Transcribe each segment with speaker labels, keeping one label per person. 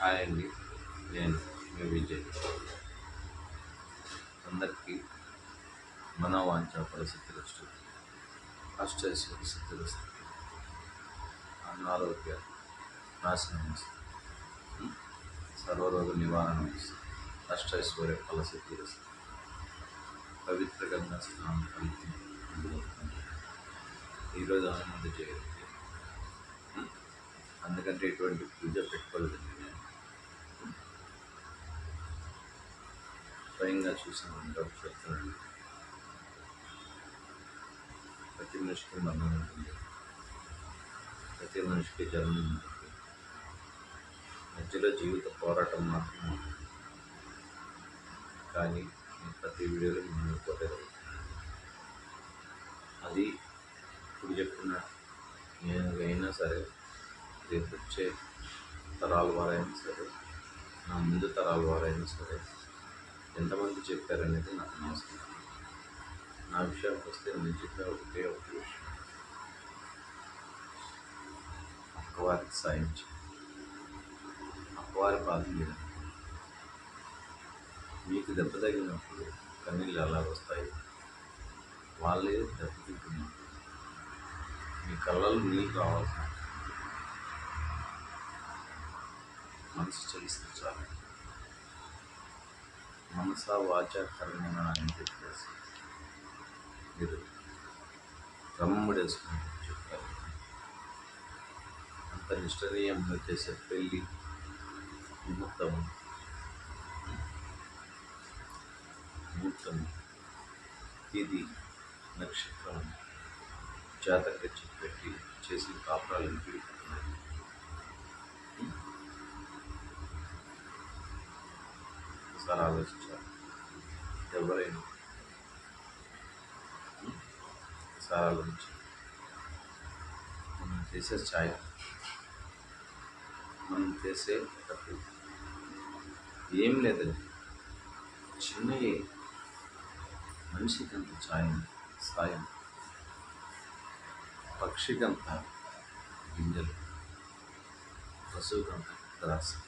Speaker 1: Hi అండి నేను మీ విజయ్. అందరికీ మనోవాంఛ పరిస్థితులు అష్టైశ్వర్య స్థితులు అనారోగ్య నాశనం వస్తుంది సర్వరోగ నివారణ వస్తుంది. అష్టైశ్వర్య ఫలసిద్ధి వస్తుంది పవిత్ర గంగా స్నానం కలిపి ఈరోజు ఆనంద జయంతి అందుకంటే ఎటువంటి పూజ పెట్టుకోలేదండి నేను స్వయంగా చూసాను డబ్బు చెప్తానండి ప్రతి మనిషికి మరణం ఉంటుంది. ప్రతి మనిషికి జన్మ ఉంటుంది. మధ్యలో జీవిత పోరాటం మాత్రం ఉంటుంది కానీ ప్రతి వీడియోలో ముందుకు పోలేదు అది ఇప్పుడు చెప్పుకున్న నేను అయినా సరే రేపు వచ్చే తరాల వారైనా సరే నా ముందు తరాల వారైనా సరే ఎంతమంది చెప్పారనేది నాకు నమస్కారం నా విషయానికి వస్తే నేను చెప్పే ఒకటే ఒక విషయం. అక్కవారికి సాయం అక్కవారి బాధ మీద. మీకు దెబ్బ తగిలినప్పుడు కన్నీళ్ళు ఎలా వస్తాయి? వాళ్ళే దెబ్బతింటున్నారు మీ కళ్ళలో నీళ్ళు రావాల్సిన మనసు చలిస్తే చాలు. మనస వాచ కర్మణ అని చెప్పేసి మీరు రమ్మడేసుకుని చెప్పారు. అంత నిష్ఠనీయంగా చేసే పెళ్ళి ముహూర్తం. ముహూర్తం తిది నక్షత్రం జాతక పెట్టి చేసిన కాపురాలు ఒకసారి ఆలోచించాలి ఎవరైనా. ఒకసారి ఆలోచించి. మనం చేసే ఛాయ. మనం చేసే తప్పు ఏం లేదండి. చిన్న మనిషికి అంత ఛాయం సాయం. పక్షికంత గింజలు. పశువుకంత ద్రాసం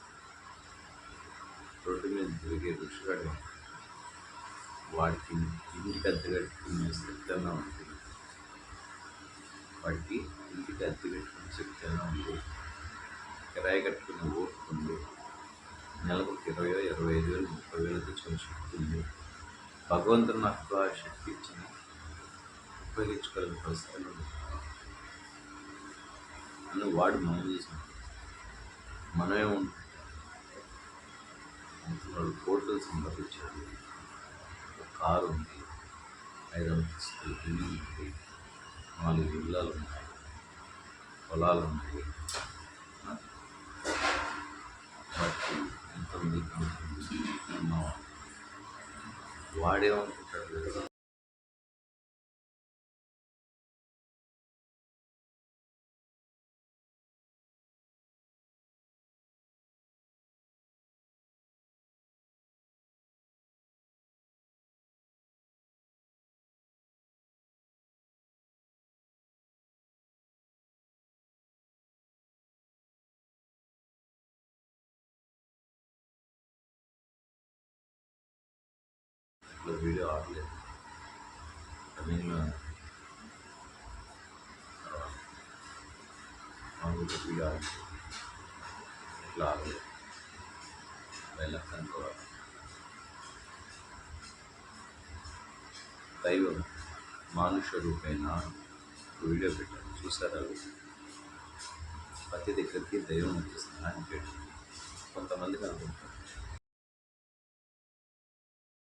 Speaker 1: రోడ్డు మీద తిరిగే రుచిగాడు వాడికి ఇంటికి అద్దె కట్టుకునే శక్తి అన్నా ఉంటుంది వాడికి ఇంటికి అద్దె కట్టుకునే శక్తి అన్నా ఉంది. కిరాయి కట్టుకునే ఓపిక ఉంది. నెలకు ఇరవై ఇరవై ఐదు వేలు ముప్పై వేలు తెచ్చుకునే శక్తి ఉంది. భగవంతుడు నాకు ఆ శక్తి ఇచ్చిన ఉపయోగించుకోలేని పరిస్థితులు అని వాడు మనం చేసిన మనమే ఉంటుంది వాడు కోట్లు సంపాదించాడు. ఒక కారు ఉంది. ఐదు అంతస్తులు బిల్డింగ్ ఉంది. నాలుగు ఇళ్ళలు ఉన్నాయి. పొలాలు ఉన్నాయి. బట్టి ఎంతమంది వాడేమనుకుంటాడు వీడియో ఆడలేదు రన్నింగ్లో మామూలుగా వీడియో ఆడలేదు ఇట్లా ఆడలేదు వెళ్ళక అనుకోవాలి దైవం మానుష రూపైన వీడియో పెట్టాను చూసారా ప్రతి దగ్గరికి దైవం వచ్చేస్తుంది అని పెట్టాను కొంతమందికి అనుకుంటారు